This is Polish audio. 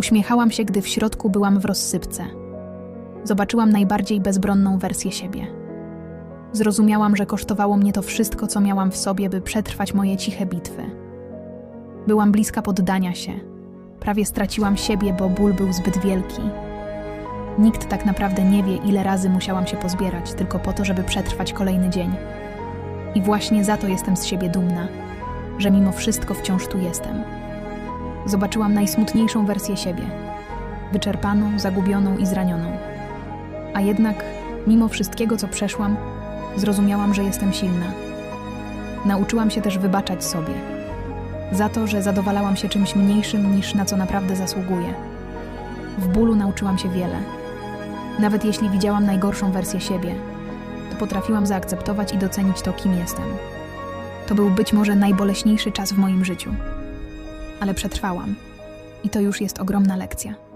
Uśmiechałam się, gdy w środku byłam w rozsypce. Zobaczyłam najbardziej bezbronną wersję siebie. Zrozumiałam, że kosztowało mnie to wszystko, co miałam w sobie, by przetrwać moje ciche bitwy. Byłam bliska poddania się. Prawie straciłam siebie, bo ból był zbyt wielki. Nikt tak naprawdę nie wie, ile razy musiałam się pozbierać, tylko po to, żeby przetrwać kolejny dzień. I właśnie za to jestem z siebie dumna, że mimo wszystko wciąż tu jestem. Zobaczyłam najsmutniejszą wersję siebie wyczerpaną, zagubioną i zranioną. A jednak, mimo wszystkiego, co przeszłam, zrozumiałam, że jestem silna. Nauczyłam się też wybaczać sobie za to, że zadowalałam się czymś mniejszym niż na co naprawdę zasługuję. W bólu nauczyłam się wiele. Nawet jeśli widziałam najgorszą wersję siebie, to potrafiłam zaakceptować i docenić to, kim jestem. To był być może najboleśniejszy czas w moim życiu, ale przetrwałam. I to już jest ogromna lekcja.